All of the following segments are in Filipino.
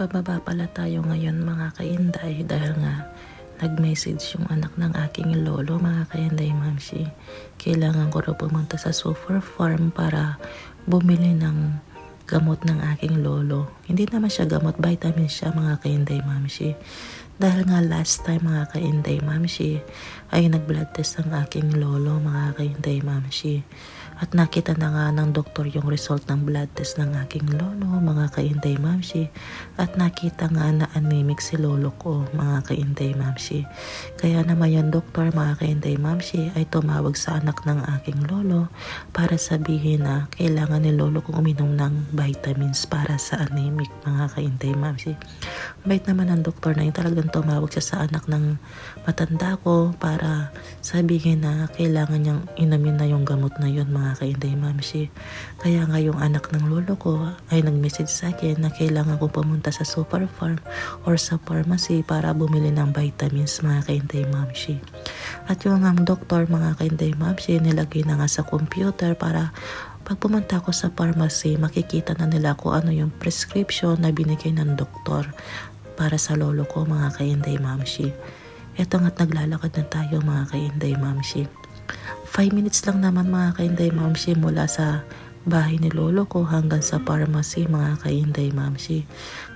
Pababa pala tayo ngayon mga kainday dahil nga nag-message yung anak ng aking lolo mga kainday mamsi. Kailangan ko raw pumunta sa super farm para bumili ng gamot ng aking lolo. Hindi naman siya gamot, vitamin siya mga kainday mamsi. Dahil nga last time mga kainday mamsi ay nag-blood test ang aking lolo mga kainday mamsi. At nakita na nga ng doktor yung result ng blood test ng aking lolo, mga kainday mamsi. At nakita nga na anemic si lolo ko, mga kainday mamsi. Kaya naman yung doktor, mga kainday mamsi, ay tumawag sa anak ng aking lolo para sabihin na kailangan ni lolo kong uminom ng vitamins para sa anemic, mga kainday mamsi. Bait naman ng doktor na yun, talagang tumawag siya sa anak ng matanda ko para sabihin na kailangan niyang inumin na yung gamot na yun mga kainday mamsi. Kaya nga yung anak ng lolo ko ay nag-message sa akin na kailangan ko pumunta sa super farm or sa pharmacy para bumili ng vitamins mga kainday mamsi. At yung ang doktor mga kainday mamsi nilagay na nga sa computer para pag pumunta ako sa pharmacy, makikita na nila kung ano yung prescription na binigay ng doktor para sa lolo ko mga kainday mamsi. Eto nga't naglalakad na tayo mga kainday mamsi. 5 minutes lang naman mga kainday mamsi mula sa bahay ni lolo ko hanggang sa pharmacy mga kainday mamsi.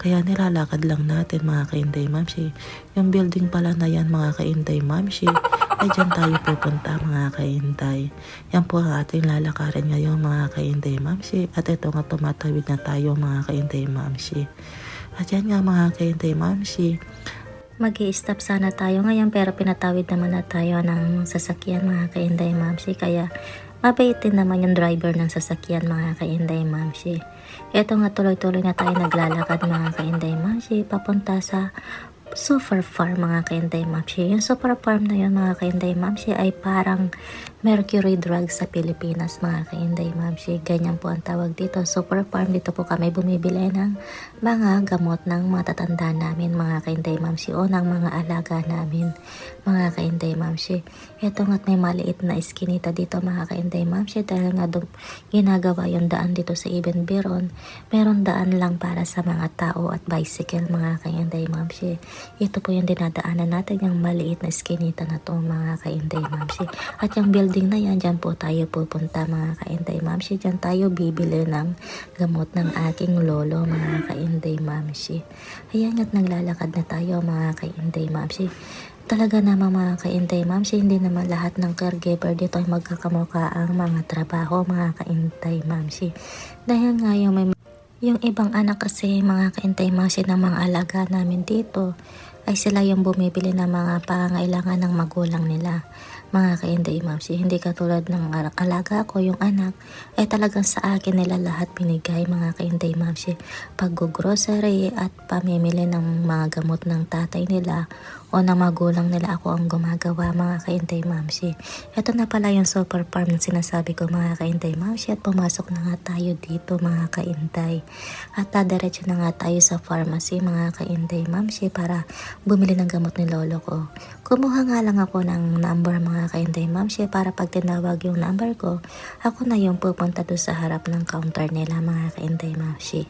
Kaya nilalakad lang natin mga kainday mamsi. Yung building pala na yan mga kainday mamsi ay dyan tayo pupunta mga kainday. Yan po ang ating lalakarin ngayon mga kainday mamsi. At ito nga tumatawid na tayo mga kainday mamsi. At yan nga mga kainday mamsi. Mag stop sana tayo ngayon pero pinatawid naman na tayo ng sasakyan mga kainday mamsi kaya mabait din naman yung driver ng sasakyan mga kainday mamsi. Ito nga tuloy-tuloy na tayo naglalakad mga kainday mamsi papunta sa super farm mga kainday mamsi. Yung super farm na yun mga kainday mamsi ay parang mercury drug sa Pilipinas mga kainday mamsi. Ganyan po ang tawag dito. Super farm dito po kami bumibili ng mga gamot ng matatanda namin mga kainday mamsi o ng mga alaga namin mga kainday mamsi. Ito nga't may maliit na iskinita dito mga kainday mamsi dahil nga dum- ginagawa yung daan dito sa Ibn Biron. Meron daan lang para sa mga tao at bicycle mga kainday mamsi. Ito po yung dinadaanan natin yung maliit na iskinita na to mga kainday mamsi. At yung building na yan, dyan po tayo pupunta mga kainday mamsi. Dyan tayo bibili ng gamot ng aking lolo mga kainday mamsi. Ayan at naglalakad na tayo mga kainday mamsi. Talaga naman mga kaintay mamsi, hindi naman lahat ng caregiver dito ay magkakamukha ang mga trabaho mga kaintay mamsi. Dahil nga yung may yung ibang anak kasi mga kaintay mamsi ng mga alaga namin dito ay sila yung bumibili ng mga pangangailangan ng magulang nila mga kainday mamsi. Hindi katulad ng al- alaga ko, yung anak, ay talagang sa akin nila lahat binigay mga kainday mamsi. Pag-grocery at pamimili ng mga gamot ng tatay nila o ng magulang nila ako ang gumagawa mga kaintay mamsi. Ito na pala yung super farm na sinasabi ko mga kaintay mamsi at pumasok na nga tayo dito mga kaintay. At dadiretso na nga tayo sa pharmacy mga kaintay mamsi para bumili ng gamot ni lolo ko. Kumuha nga lang ako ng number mga kaintay mamsi para pag tinawag yung number ko, ako na yung pupunta doon sa harap ng counter nila mga kaintay mamsi.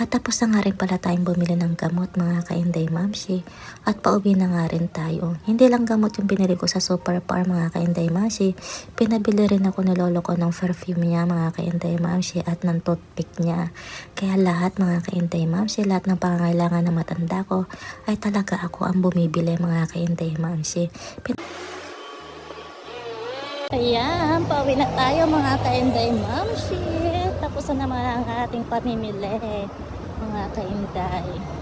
At tapos na nga rin pala tayong bumili ng gamot mga kainday mamsi at pauwi na nga rin tayo. Hindi lang gamot yung binili ko sa super farm mga kainday mamsi, pinabili rin ako ni lolo ko ng perfume niya mga kainday mamsi at ng toothpick niya. Kaya lahat mga kainday mamsi, lahat ng pangangailangan ng matanda ko ay talaga ako ang bumibili mga kainday mamsi. Pin- Ayan, pauwi na tayo mga kainday mamsi. Tapos na naman ang ating pamimili mga kainday.